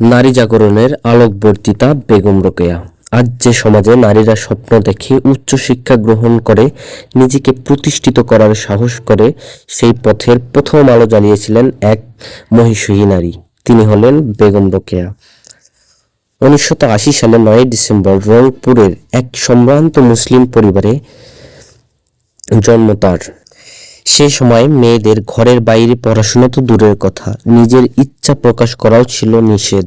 নারী জাগরণের আলোকবর্তিতা, বেগম রোকেয়া। আজ যে সমাজে নারীরা স্বপ্ন দেখে উচ্চশিক্ষা গ্রহণ করে, নিজেকে প্রতিষ্ঠিত করার সাহস করে, সেই পথের প্রথম আলো জানিয়েছিলেন এক মহিষী নারী। তিনি হলেন বেগম রোকেয়া। উনিশশো আশি সালে নয় ডিসেম্বর রংপুরের এক সম্ভ্রান্ত মুসলিম পরিবারে জন্ম তার। সেই সময় মেয়েদের ঘরের বাইরে পড়াশোনা তো দূরের কথা। নিজের ইচ্ছা প্রকাশ করাও ছিল নিষেধ।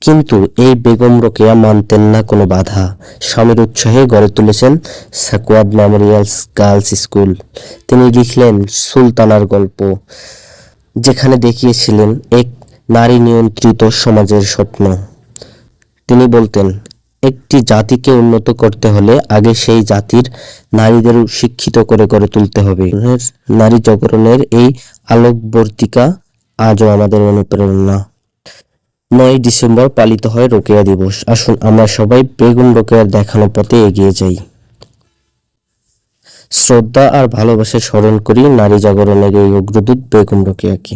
কিন্তু এই বেগম রোকেয়া মানতেন না কোনো বাধা। স্বামীর উৎসাহে গড়ে তুলেছেন সাকুয়াদ মেমোরিয়ালস গার্লস স্কুল। তিনি লিখলেন সুলতানার গল্প, যেখানে দেখিয়েছিলেন এক নারী নিয়ন্ত্রিত সমাজের স্বপ্ন। তিনি বলতেন একটি জাতিকে উন্নত করতে হলে আগে সেই জাতির নারীদের শিক্ষিত করে গড়ে তুলতে হবে। নারী জাগরণের এই আলোকবর্তিকা আজও আমাদের অনুপ্রেরণা। নয় ডিসেম্বর পালিত হয় রোকেয়া দিবস। আসুন আমরা সবাই বেগুন রোকেয়ার দেখানো পথে এগিয়ে যাই। শ্রদ্ধা আর ভালোবাসা স্মরণ করি নারী জাগরণের এই অগ্রদূত বেগম রোকেয়াকে।